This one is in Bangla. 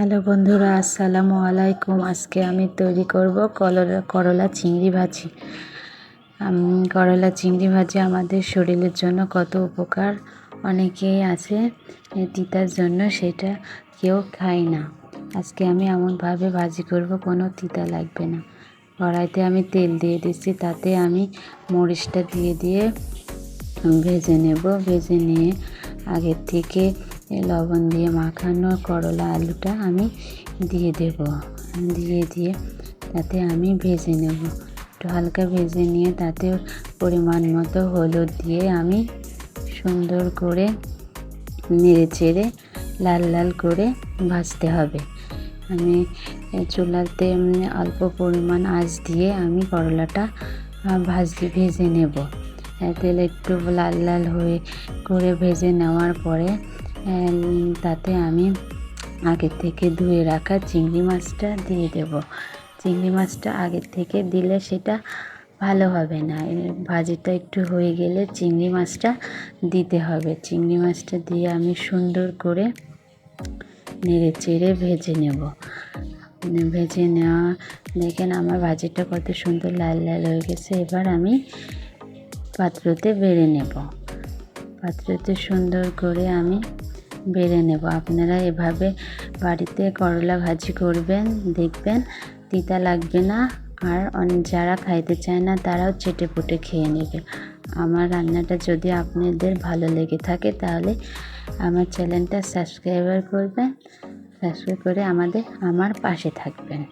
হ্যালো বন্ধুরা, আসসালামু আলাইকুম। আজকে আমি তৈরি করব করলা করলা চিংড়ি ভাজি। করলা চিংড়ি ভাজি আমাদের শরীরের জন্য কত উপকার অনেকেই আছে তিতার জন্য সেটা কেউ খায় না। আজকে আমি এমনভাবে ভাজি করব, কোনো তিতা লাগবে না। কড়াইতে আমি তেল দিয়ে দিচ্ছি, তাতে আমি মরিচটা দিয়ে দিয়ে ভেজে নেব। ভেজে নিয়ে আগের থেকে লবণ দিয়ে মাখানো করলা আলুটা আমি দিয়ে দেব। দিয়ে দিয়ে তাতে আমি ভেজে নেব। একটু হালকা ভেজে নিয়ে তাতে পরিমাণ মতো হলুদ দিয়ে আমি সুন্দর করে নেড়ে চেড়ে লাল লাল করে ভাজতে হবে। আমি চুলাতে অল্প পরিমাণ আঁচ দিয়ে আমি করলাটা ভাজি ভেজে নেব। তেল একটু লাল লাল হয়ে করে ভেজে নেওয়ার পরে তাতে আমি আগে থেকে ধুয়ে রাখা চিংড়ি মাছটা দিয়ে দেব। চিংড়ি মাছটা আগের থেকে দিলে সেটা ভালো হবে না। ভাজিটা একটু হয়ে গেলে চিংড়ি মাছটা দিতে হবে। চিংড়ি মাছটা দিয়ে আমি সুন্দর করে নেড়ে চেড়ে ভেজে নেব। ভেজে নেওয়া, দেখেন আমার ভাজিটা কত সুন্দর লাল লাল হয়ে গেছে। এবার আমি পাত্রতে বেড়ে নেব। পাত্রতে সুন্দর করে আমি বেড়ে নেব। আপনারা এভাবে বাড়িতে করলা ভাজি করবেন, দেখবেন তিতা লাগবে না আর যারা খাইতে চায় না তারাও চেটে পুটে খেয়ে নেবে। আমার রান্নাটা যদি আপনাদের ভালো লেগে থাকে তাহলে আমার চ্যানেলটা সাবস্ক্রাইবার করবেন, সাবস্ক্রাইব করে আমাদের, আমার পাশে থাকবেন।